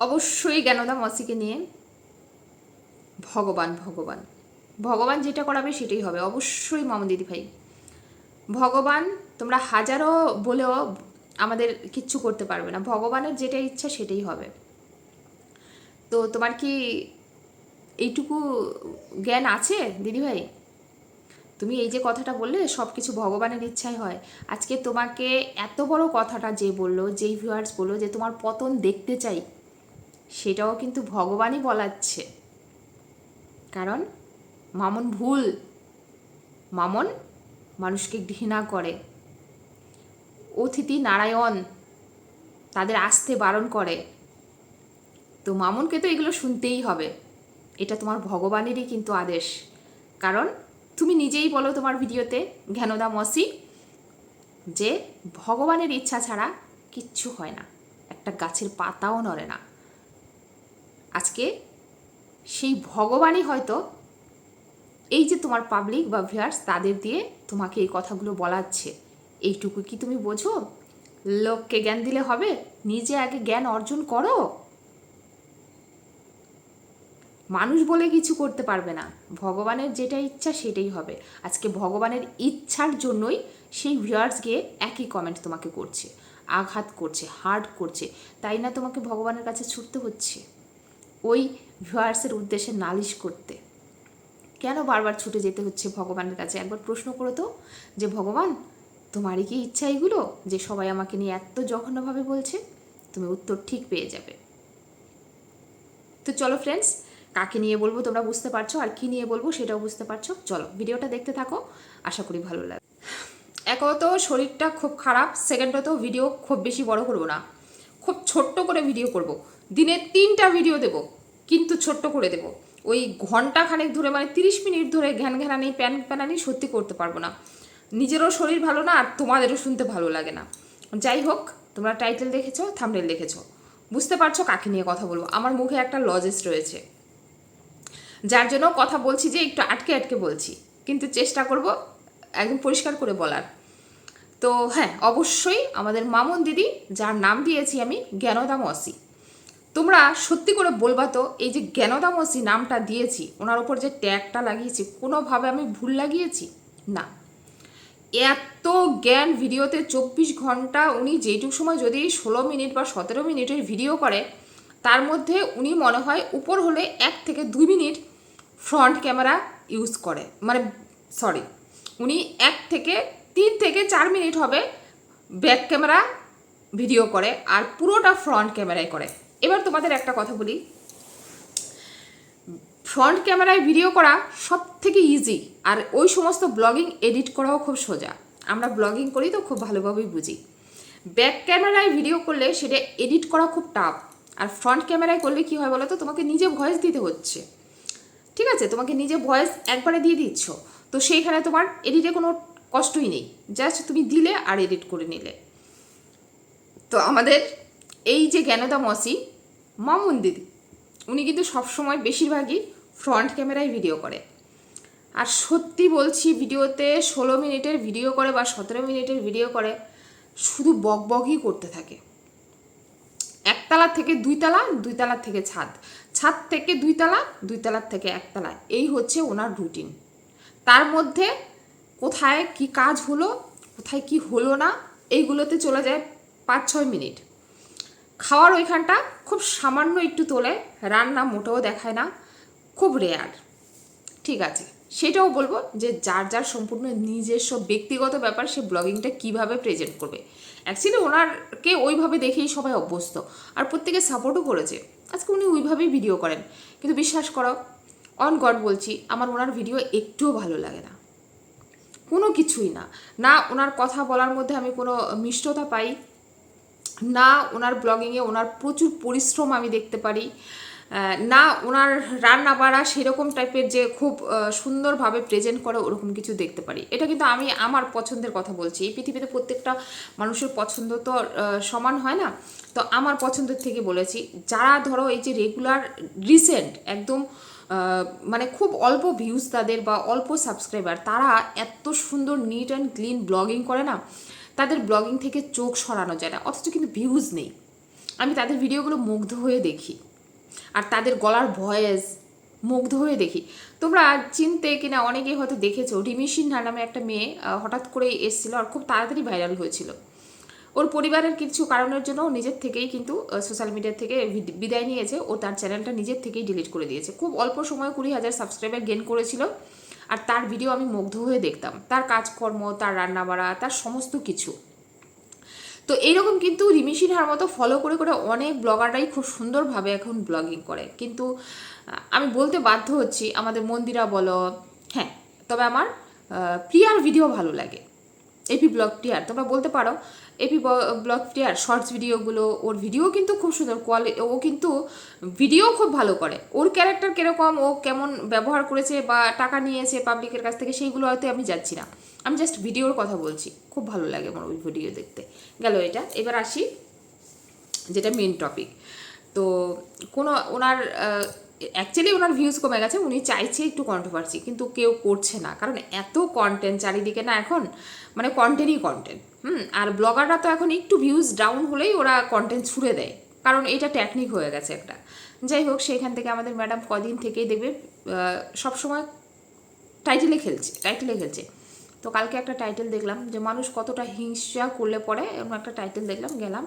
অবশ্যই জ্ঞানদা মসিকে নিয়ে ভগবান ভগবান। ভগবান যেটা করাবে সেটাই হবে। অবশ্যই মামা দিদি ভাই। ভগবান তোমরা হাজারো বলেও আমাদের কিচ্ছু করতে পারবে না। ভগবানের যেটা ইচ্ছা সেটাই হবে। তো তোমার কি এইটুকু জ্ঞান আছে দিদিভাই তুমি এই যে কথাটা বললে সব কিছু ভগবানের ইচ্ছাই হয়। আজকে তোমাকে এত বড় কথাটা যে বলল, যেই ভিউয়ার্স বলল যে তোমার পতন দেখতে চাই। সেটাও কিন্তু ভগবানই বলাচ্ছে। কারণ মামন ভুল। মামন মানুষকে ঘৃণা করে। অতিথি নারায়ণ তাদের আসতে বারণ করে। তো মামুনকে তো এগুলো শুনতেই হবে। এটা তোমার ভগবানেরই কিন্তু আদেশ। কারণ তুমি নিজেই বলো তোমার ভিডিওতে জ্ঞানদা মসি, যে ভগবানের ইচ্ছা ছাড়া কিচ্ছু হয় না। একটা গাছের পাতাও নড়ে না। আজকে সেই ভগবানই হয়তো এই যে তোমার পাবলিক বা ভিউয়ার্স তাদের দিয়ে তোমাকে এই কথাগুলো বলাচ্ছে। এইটুকু কি তুমি বোঝো? লোককে জ্ঞান দিলে হবে? নিজে আগে জ্ঞান অর্জন করো? মানুষ বলে কিছু করতে পারবে না। ভগবানের যেটা ইচ্ছা সেটাই হবে। আজকে ভগবানের ইচ্ছার জন্যই সেই ভিউয়ার্স গিয়ে একই কমেন্ট তোমাকে করছে। আঘাত করছে হার্ট করছে। তাই না তোমাকে ভগবানের কাছে ছুটতে হচ্ছে? ওই ভিউয়ার্সের উদ্দেশ্যে নালিশ করতে। কেন বারবার ছুটে যেতে হচ্ছে ভগবানের কাছে? একবার প্রশ্ন করো তো, যে ভগবান, তোমারই কি ইচ্ছা এগুলো? যে সবাই আমাকে নিয়ে এত জঘন্যভাবে বলছে, তুমি উত্তর ঠিক পেয়ে যাবে। তো চলো ফ্রেন্ডস কাকে নিয়ে বলব তোমরা বুঝতে পারছ, আর কি নিয়ে বলব সেটাও বুঝতে পারছ। চলো, ভিডিওটা দেখতে থাকো, আশা করি ভালো লাগে একত শরীরটা খুব খারাপ সেকেন্ডত ভিডিও খুব বেশি বড় করব না। খুব ছোট্ট করে ভিডিও করব। দিনে তিনটা ভিডিও দেব, কিন্তু ছোট্ট করে দেব। ওই ঘণ্টা খানেক ধরে মানে তিরিশ মিনিট ধরে ঘ্যান ঘ্যানানি প্যান প্যানানি সত্যি করতে পারব না। নিজেরও শরীর ভালো না, আর তোমাদেরও শুনতে ভালো লাগে না। যাই হোক, তোমরা টাইটেল দেখেছ থামনেল দেখেছ। বুঝতে পারছ কাকে নিয়ে কথা বলব? আমার মুখে একটা লজেস রয়েছে। যার জন্য কথা বলছি যে একটু আটকে আটকে বলছি, কিন্তু চেষ্টা করব একদম পরিষ্কার করে বলার। তো হ্যাঁ অবশ্যই আমাদের মামুন দিদি, যার নাম দিয়েছি আমি জ্ঞানদামসি তোমরা সত্যি করে বলবা তো, এই যে জ্ঞানদামসি নামটা দিয়েছি, ওনার ওপর যে ট্যাগটা লাগিয়েছি, কোনোভাবে আমি ভুল লাগিয়েছি? না। এত জ্ঞান ভিডিওতে চব্বিশ ঘণ্টা উনি যেইটুক সময় যদি ষোলো মিনিট বা সতেরো মিনিটের ভিডিও করে, তার মধ্যে উনি মনে হয় উপর হলে এক থেকে দুই মিনিট ফ্রন্ট ক্যামেরা ইউজ করে। মানে সরি, উনি এক থেকে তিন থেকে চার মিনিট হবে ব্যাক ক্যামেরা ভিডিও করে, আর পুরোটা ফ্রন্ট ক্যামেরায় করে। এবার তোমাদের একটা কথা বলি। ফ্রন্ট ক্যামেরায় ভিডিও করা সব থেকে ইজি আর ওই সমস্ত ব্লগিং এডিট করাও খুব সোজা। আমরা ব্লগিং করি তো খুব ভালোভাবেই বুঝি। ব্যাক ক্যামেরায় ভিডিও করলে সেটা এডিট করা খুব টাফ আর ফ্রন্ট ক্যামেরায় করলে কি হয় বলো তো তোমাকে নিজে ভয়েস দিতে হচ্ছে। ঠিক আছে? তোমাকে নিজে ভয়েস একবারে দিয়ে দিচ্ছ, তো সেইখানে তোমার এডিটে কোনো কষ্টই নেই। জাস্ট তুমি দিলে আর এডিট করে নিলে। তো আমাদের এই যে জ্ঞানদা মসি, মামুন দিদি, উনি কিন্তু সবসময় বেশিরভাগই ফ্রন্ট ক্যামেরায় ভিডিও করে। আর সত্যি বলছি ভিডিওতে ষোলো মিনিটের ভিডিও করে বা সতেরো মিনিটের ভিডিও করে, শুধু বক বকই করতে থাকে। একতলা থেকে দুইতলা দুইতলার থেকে ছাদ। ছাদ থেকে দুইতলা, দুইতলার থেকে একতলা। এই হচ্ছে ওনার রুটিন তার মধ্যে কোথায় কি কাজ হলো, কোথায় কি হলো না, এইগুলোতে চলে যায় পাঁচ ছয় মিনিট। খাওয়ার ওইখানটা খুব সামান্য একটু তোলে, রান্না মোটেও দেখায় না, খুব রেয়ার ঠিক আছে, সেটাও বলব যে যার যার সম্পূর্ণ নিজস্ব ব্যক্তিগত ব্যাপার সে ব্লগিংটা কীভাবে প্রেজেন্ট করবে। অ্যাকচুয়ালি ওনারকে ওইভাবে দেখেই সবাই অভ্যস্ত। আর প্রত্যেকে সাপোর্টও করেছে। আজকে উনি ওইভাবেই ভিডিও করেন। কিন্তু বিশ্বাস করো অন গড বলছি, আমার ওনার ভিডিও একটুও ভালো লাগে না। কোনো কিছুই না। না ওনার কথা বলার মধ্যে আমি কোনো মিষ্টতা পাই না ওনার ব্লগিংয়ে ওনার প্রচুর পরিশ্রম আমি দেখতে পারি না ওনার রান্না বাড়া সেরকম টাইপের যে খুব সুন্দরভাবে প্রেজেন্ট করে ওরকম কিছু দেখতে পারি। এটা কিন্তু আমি আমার পছন্দের কথা বলছি। এই পৃথিবীতে প্রত্যেকটা মানুষের পছন্দ তো সমান হয় না? তো আমার পছন্দের থেকে বলেছি, যারা ধরো এই যে রেগুলার রিসেন্ট একদম মানে খুব অল্প ভিউজ তাদের বা অল্প সাবস্ক্রাইবার তারা এত সুন্দর নিট অ্যান্ড ক্লিন ব্লগিং করে না? তাদের ব্লগিং থেকে চোখ সরানো যায় না, অথচ কিন্তু ভিউজ নেই। আমি তাদের ভিডিওগুলো মুগ্ধ হয়ে দেখি। আর তাদের গলার ভয়েস মুগ্ধ হয়ে দেখি। তোমরা চিনতে কিনা অনেকেই হয়তো দেখেছ রিমি সিনহা নামে একটা মেয়ে হঠাৎ করেই এসেছিল আর খুব তাড়াতাড়ি ভাইরাল হয়েছিল। ওর পরিবারের কিছু কারণের জন্য নিজের থেকেই কিন্তু সোশ্যাল মিডিয়া থেকে বিদায় নিয়েছে। ও তার চ্যানেলটা নিজের থেকেই ডিলিট করে দিয়েছে। খুব অল্প সময় কুড়ি হাজার সাবস্ক্রাইবার গেন করেছিল। আর তার ভিডিও আমি মুগ্ধ হয়ে দেখতাম। তার কাজকর্ম, তার রান্নাবাড়া, তার সমস্ত কিছু। তো এইরকম কিন্তু রিমি সিনহার মতো ফলো করে করে অনেক ব্লগাররাই খুব সুন্দরভাবে এখন ব্লগিং করে। কিন্তু আমি বলতে বাধ্য হচ্ছি, আমাদের মন্দিরা বলো হ্যাঁ তবে আমার প্রিয়ার ভিডিও ভালো লাগে। এপি ব্লগ টিয়ার তোমরা বলতে পারো এপি ব্লগ টিয়ার শর্টস ভিডিওগুলো ওর ভিডিও কিন্তু খুব সুন্দর কোয়ালিটি ও কিন্তু ভিডিও খুব ভালো করে। ওর ক্যারেক্টার কীরকম, ও কেমন ব্যবহার করেছে বা টাকা নিয়েছে পাবলিকের কাছ থেকে, সেইগুলো হয়তো আমি যাচ্ছি না। আমি জাস্ট ভিডিওর কথা বলছি, খুব ভালো লাগে আমার ওই ভিডিও দেখতে। গেল এটা, এবার আসি, যেটা মেন টপিক তো কোনো, ওনার অ্যাকচুয়ালি ওনার ভিউজ কমে গেছে, উনি চাইছে একটু কন্ট্রোভার্সি কিন্তু কেউ করছে না। কারণ এত কন্টেন্ট চারিদিকে না এখন মানে কন্টেন্টই কন্টেন্ট হুম? আর ব্লগাররা তো এখন একটু ভিউজ ডাউন হলেই ওরা কন্টেন্ট ছুড়ে দেয়, কারণ এটা টেকনিক হয়ে গেছে একটা। যাই হোক, সেখান থেকে আমাদের ম্যাডাম কদিন থেকেই দেখবে সবসময় টাইটেলে খেলছে টাইটেলে খেলছে। তো কালকে একটা টাইটেল দেখলাম, যে মানুষ কতটা হিংসা করলে পরে, এরকম একটা টাইটেল দেখলাম, গেলাম।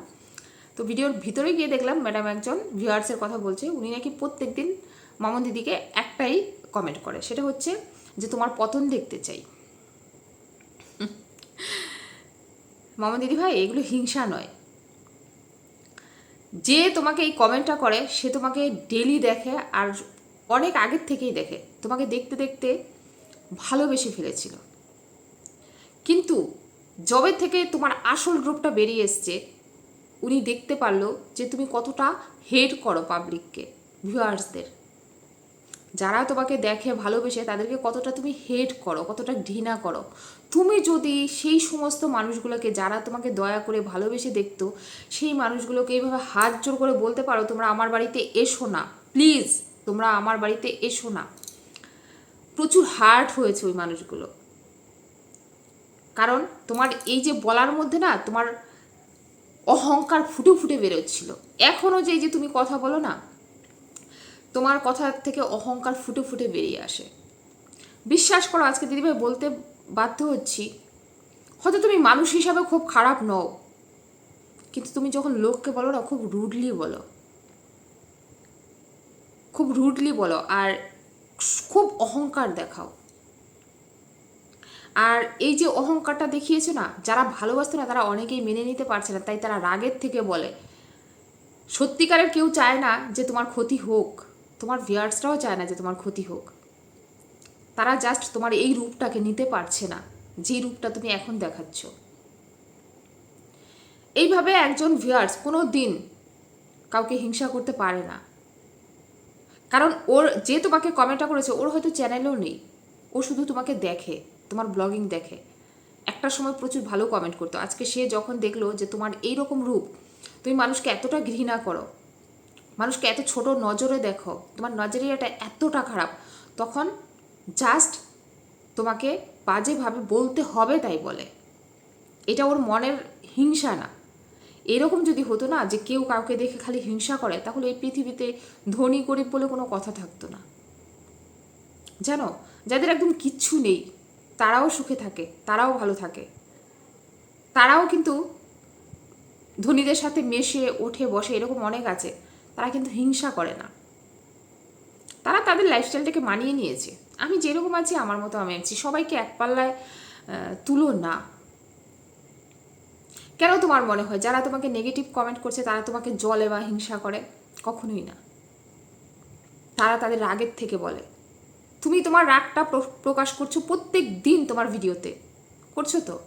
তো ভিডিওর ভিতরে গিয়ে দেখলাম ম্যাডাম একজন ভিউয়ার্সের কথা বলছে, উনি নাকি প্রত্যেক দিন মামন দিদিকে একটাই কমেন্ট করে, সেটা হচ্ছে যে তোমার পতন দেখতে চাই। মামন দিদি ভাই, এগুলো হিংসা নয়। যে তোমাকে এই কমেন্টটা করে, সে তোমাকে ডেলি দেখে আর অনেক আগের থেকেই দেখে। তোমাকে দেখতে দেখতে ভালোবেসে ফেলেছিল। কিন্তু জবে থেকে তোমার আসল রূপটা বেরিয়ে এসছে উনি দেখতে পারল যে তুমি কতটা হেড করো পাবলিককে ভিউয়ার্সদের যারা তোমাকে দেখে, ভালোবেসে, তাদেরকে কতটা তুমি হেড করো, কতটা ঘৃণা করো। তুমি যদি সেই সমস্ত মানুষগুলোকে, যারা তোমাকে দয়া করে ভালোবেসে দেখতো, সেই মানুষগুলোকে এইভাবে হাত জোর করে বলতে পারো, তোমরা আমার বাড়িতে এসো না। প্লিজ তোমরা আমার বাড়িতে এসো না। প্রচুর হার্ট হয়েছে ওই মানুষগুলো। কারণ তোমার এই যে বলার মধ্যে না, তোমার অহংকার ফুটে ফুটে বেরোচ্ছিল। এখনও যে যে তুমি কথা বলো না, তোমার কথা থেকে অহংকার ফুটে ফুটে বেরিয়ে আসে। বিশ্বাস করো, আজকে দিদিভাই বলতে বাধ্য হচ্ছি, হয়তো তুমি মানুষ হিসাবে খুব খারাপ নও, কিন্তু তুমি যখন লোককে বলো না, খুব রুডলি বলো। খুব রুডলি বলো, আর খুব অহংকার দেখাও। আর এই যে অহংকারটা দেখিয়েছো না, যারা ভালোবাসতো না তারা অনেকেই মেনে নিতে পারছে না, তাই তারা রাগের থেকে বলে। সত্যিকারের কেউ চায় না যে তোমার ক্ষতি হোক, তোমার ভিয়ার্সরাও চায় না যে তোমার ক্ষতি হোক। তারা জাস্ট তোমার এই রূপটাকে নিতে পারছে না, যে রূপটা তুমি এখন দেখাচ্ছ। এইভাবে একজন ভিয়ার্স কোনো দিন কাউকে হিংসা করতে পারে না। কারণ ওর, যে তোমাকে কমেন্টটা করেছে, ওর হয়তো চ্যানেলও নেই, ও শুধু তোমাকে দেখে। তোমার ব্লগিং দেখে। একটা সময় প্রচুর ভালো কমেন্ট করতো। আজকে সে যখন দেখল যে তোমার এই রকম রূপ, তুমি মানুষকে এতটা ঘৃণা করো, মানুষকে এত ছোট নজরে দেখো, তোমার নজরিয়াটা এতটা খারাপ, তখন জাস্ট তোমাকে বাজেভাবে বলতে হবে তাই বলে। এটা ওর মনের হিংসা না। এরকম যদি হতো না যে কেউ কাউকে দেখে খালি হিংসা করে, তাহলে এই পৃথিবীতে ধনী গরিব বলে কোনো কথা থাকতো না। জানো? যাদের একদম কিচ্ছু নেই তারাও সুখে থাকে, তারাও ভালো থাকে। তারাও কিন্তু ধনীদের সাথে মেশে, ওঠে, বসে এরকম অনেক আছে, তারা কিন্তু হিংসা করে না। তারা তাদের লাইফস্টাইলটাকে মানিয়ে নিয়েছে। আমি যেরকম আছি, আমার মতো আমি আছি। সবাইকে এক পাল্লায় তুলো না। কেন তোমার মনে হয়? যারা তোমাকে নেগেটিভ কমেন্ট করছে, তারা তোমাকে জলে বা হিংসা করে? কখনোই না। তারা তাদের রাগের থেকে বলে। তুমি তোমার রাগটা প্র- প্রকাশ করছ প্রত্যেক দিন তোমার ভিডিওতে। করছ তো?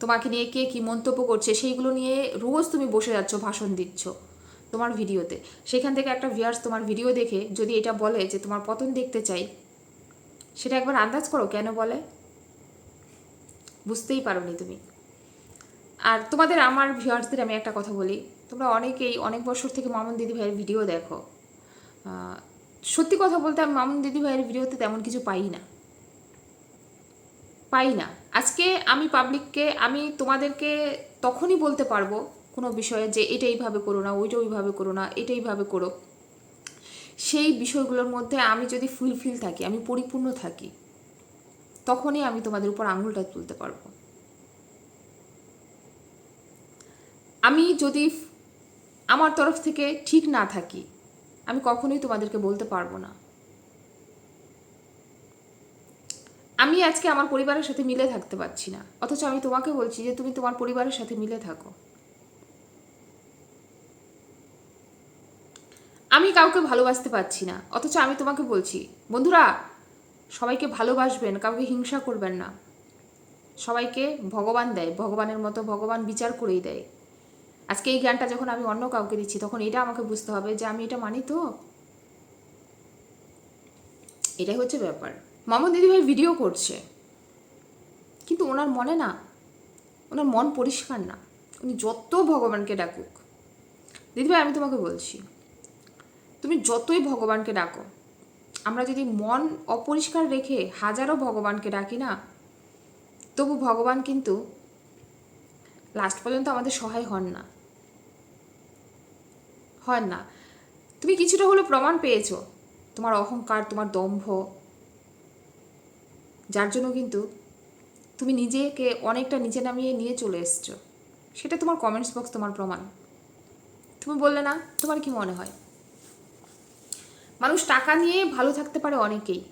তোমাকে নিয়ে কে কী মন্তব্য করছে সেইগুলো নিয়ে রোজ তুমি বসে যাচ্ছ, ভাষণ দিচ্ছ তোমার ভিডিওতে। সেখান থেকে একটা ভিউয়ার্স তোমার ভিডিও দেখে যদি এটা বলে যে তোমার পতন দেখতে চাই, সেটা একবার আন্দাজ করো কেন বলে? বুঝতেই পারোনি তুমি। আর তোমাদের আমার ভিউয়ার্সদের আমি একটা কথা বলি, তোমরা অনেকেই অনেক বছর থেকে মামন দিদি ভাইয়ের ভিডিও দেখো সত্যি কথা বলতে আমি মামুন দিদি ভাইয়ের ভিডিওতে তেমন কিছু পাই না। পাই না। আজকে আমি পাবলিককে আমি তোমাদেরকে তখনই বলতে পারব কোনো বিষয়ে যে এটা এইভাবে করো না, ওইটা ওইভাবে করো না, এটা এইভাবে করো। সেই বিষয়গুলোর মধ্যে আমি যদি ফুলফিল থাকি, আমি পরিপূর্ণ থাকি, তখনই আমি তোমাদের উপর আঙুলটা তুলতে পারব। আমি যদি আমার তরফ থেকে ঠিক না থাকি আমি কখনোই তোমাদেরকে বলতে পারব না। আমি আজকে আমার পরিবারের সাথে মিলে থাকতে পারছি না। অথচ আমি তোমাকে বলছি যে তুমি তোমার পরিবারের সাথে মিলে থাকো। আমি কাউকে ভালোবাসতে পারছি না। অথচ আমি তোমাকে বলছি, বন্ধুরা, সবাইকে ভালোবাসবেন, কাউকে হিংসা করবেন না। সবাইকে ভগবান দেয়, ভগবানের মতো ভগবান বিচার করেই দেয়। আজকে এই জ্ঞানটা যখন আমি অন্য কাউকে দিচ্ছি, তখন এটা আমাকে বুঝতে হবে যে আমি এটা মানি তো। এটাই হচ্ছে ব্যাপার। মামা দিদিভাই ভিডিও করছে। কিন্তু ওনার মনে না, ওনার মন পরিষ্কার না। উনি যত ভগবানকে ডাকুক। দিদিভাই, আমি তোমাকে বলছি, তুমি যতই ভগবানকে ডাকো, আমরা যদি মন অপরিষ্কার রেখে হাজারো ভগবানকে ডাকি না, তবু ভগবান কিন্তু লাস্ট পর্যন্ত আমাদের সহায় হন না। হন না। তুমি কিছুটা হলো প্রমাণ পেয়েছ। তোমার অহংকার, তোমার দম্ভ। যার জন্য কিন্তু তুমি নিজেকে অনেকটা নিচে নামিয়ে নিয়ে চলে এসছো। সেটা তোমার কমেন্টস বক্স তোমার প্রমাণ। তুমি বললে না, তোমার কি মনে হয়? মানুষ টাকা নিয়ে ভালো থাকতে পারে অনেকেই।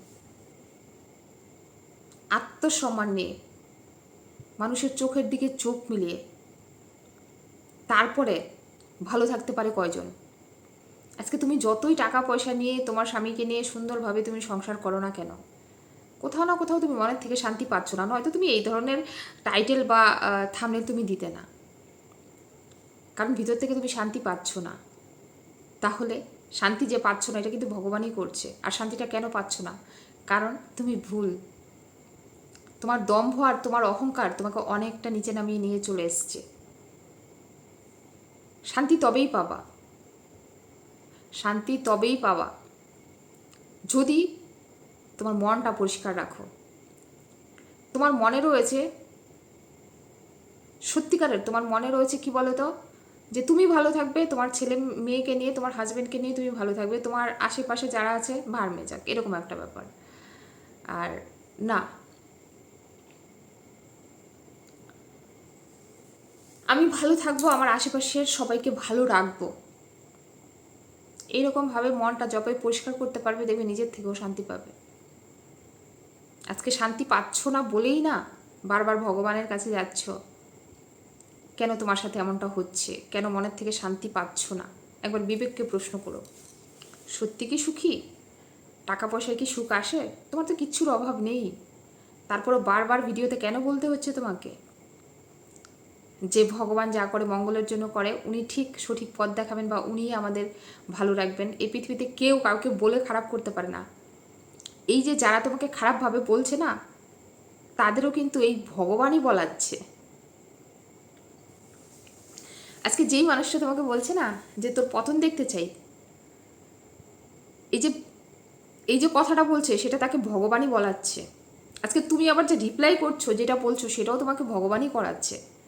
আত্মসম্মান নিয়ে। মানুষের চোখের দিকে চোখ মিলিয়ে। তারপরে ভালো থাকতে পারে কয়জন? আজকে তুমি যতই টাকা পয়সা নিয়ে তোমার স্বামীকে নিয়ে সুন্দরভাবে তুমি সংসার করো না কেন? কোথাও না কোথাও তুমি মনের থেকে শান্তি পাচ্ছ না। নয়তো তুমি এই ধরনের টাইটেল বা থামনেল তুমি দিতে না। কারণ ভিতর থেকে তুমি শান্তি পাচ্ছ না। তাহলে শান্তি যে পাচ্ছ না, এটা কিন্তু ভগবানই করছে। আর শান্তিটা কেন পাচ্ছ না? কারণ তুমি ভুল। তোমার দম্ভ আর তোমার অহংকার তোমাকে অনেকটা নিচে নামিয়ে নিয়ে চলে এসছে। শান্তি তবেই পাবা। শান্তি তবেই পাওয়া। যদি তোমার মনটা পরিষ্কার রাখো। তোমার মনে রয়েছে, সত্যিকারের তোমার মনে রয়েছে কি বলো তো যে তুমি ভালো থাকবে, তোমার ছেলে মেয়েকে নিয়ে, তোমার হাজব্যান্ডকে নিয়ে তুমি ভালো থাকবে, তোমার আশেপাশে যারা আছে, ভার মেজাক এরকম একটা ব্যাপার। আর না। আমি ভালো থাকব, আমার আশেপাশের সবাইকে ভালো রাখব। এইরকমভাবে মনটা যতই পরিষ্কার করতে পারবে, দেখবে নিজের থেকেও শান্তি পাবে। আজকে শান্তি পাচ্ছ না বলেই না বারবার ভগবানের কাছে যাচ্ছ। কেন তোমার সাথে এমনটা হচ্ছে? কেন মনের থেকে শান্তি পাচ্ছ না? একবার বিবেককে প্রশ্ন করো। সত্যি কি সুখী? টাকা পয়সায় কি সুখ আসে? তোমার তো কিচ্ছুর অভাব নেই। তারপরও বারবার ভিডিওতে কেন বলতে হচ্ছে তোমাকে? যে ভগবান যা করে মঙ্গলের জন্য করে, উনি ঠিক সঠিক পথ দেখাবেন বা উনিই আমাদের ভালো রাখবেন। এই পৃথিবীতে কেউ কাউকে বলে খারাপ করতে পারে না। এই যে যারা তোমাকে খারাপভাবে বলছে না, তাদেরও কিন্তু এই ভগবানই বলাচ্ছে। আজকে যেই মানুষটা তোমাকে বলছে না, যে তোর পতন দেখতে চাই, এই যে এই যে কথাটা বলছে, সেটা তাকে ভগবানই বলাচ্ছে। আজকে তুমি আবার যে রিপ্লাই করছ, যেটা বলছো, সেটাও তোমাকে ভগবানই করাচ্ছে।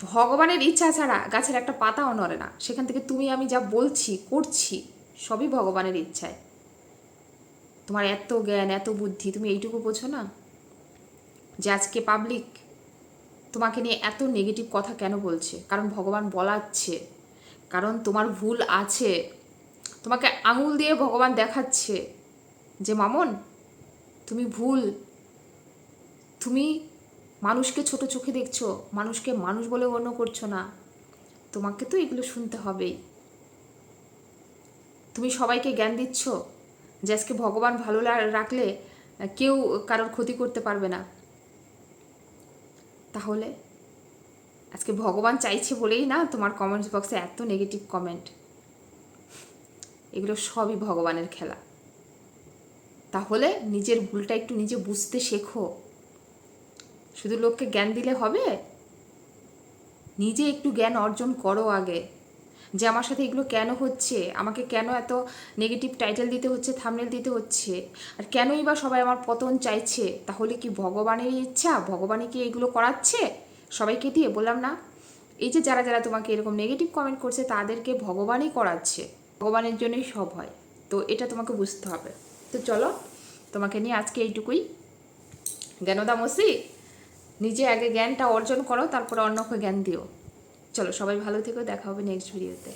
ভগবানের ইচ্ছা ছাড়া গাছের একটা পাতাও নড়ে না। সেখান থেকে তুমি আমি যা বলছি, করছি, সবই ভগবানের ইচ্ছায়। তোমার এত জ্ঞান, এত বুদ্ধি, তুমি এইটুকু বোঝো না? যে আজকে পাবলিক তোমাকে নিয়ে এত নেগেটিভ কথা কেন বলছে? কারণ ভগবান বলাচ্ছে। কারণ তোমার ভুল আছে। তোমাকে আঙুল দিয়ে ভগবান দেখাচ্ছে। যে মামন, তুমি ভুল। তুমি মানুষকে ছোট চোখে দেখছ, মানুষকে মানুষ বলে গণ্য করছ না। তোমাকে তো এগুলো শুনতে হবেই। তুমি সবাইকে জ্ঞান দিচ্ছ যে আজকে ভগবান ভালো রাখলে কেউ কারোর ক্ষতি করতে পারবে না। তাহলে আজকে ভগবান চাইছে বলেই না তোমার কমেন্টস বক্সে এত নেগেটিভ কমেন্ট এগুলো সবই ভগবানের খেলা। তাহলে নিজের ভুলটা একটু নিজে বুঝতে শেখো। শুধু লোককে জ্ঞান দিলে হবে? নিজে একটু জ্ঞান অর্জন করো আগে। যে আমার সাথে এগুলো কেন হচ্ছে? আমাকে কেন এত নেগেটিভ টাইটেল দিতে হচ্ছে থামনেল দিতে হচ্ছে? আর কেনই বা সবাই আমার পতন চাইছে? তাহলে কি ভগবানের ইচ্ছা? ভগবানই কি এগুলো করাচ্ছে? সবাইকে দিয়ে বললাম না। এই যে যারা যারা তোমাকে এরকম নেগেটিভ কমেন্ট করছে, তাদেরকে ভগবানই করাচ্ছে। ভগবানের জন্যই সব হয়। তো এটা তোমাকে বুঝতে হবে। তো চলো, তোমাকে নিয়ে আজকে এইটুকুই। জ্ঞানদামসি? নিজে আগে জ্ঞানটা অর্জন করো, তারপর অন্যকে জ্ঞান দিও। চলো, সবাই ভালো থেকো, দেখা হবে নেক্সট ভিডিওতে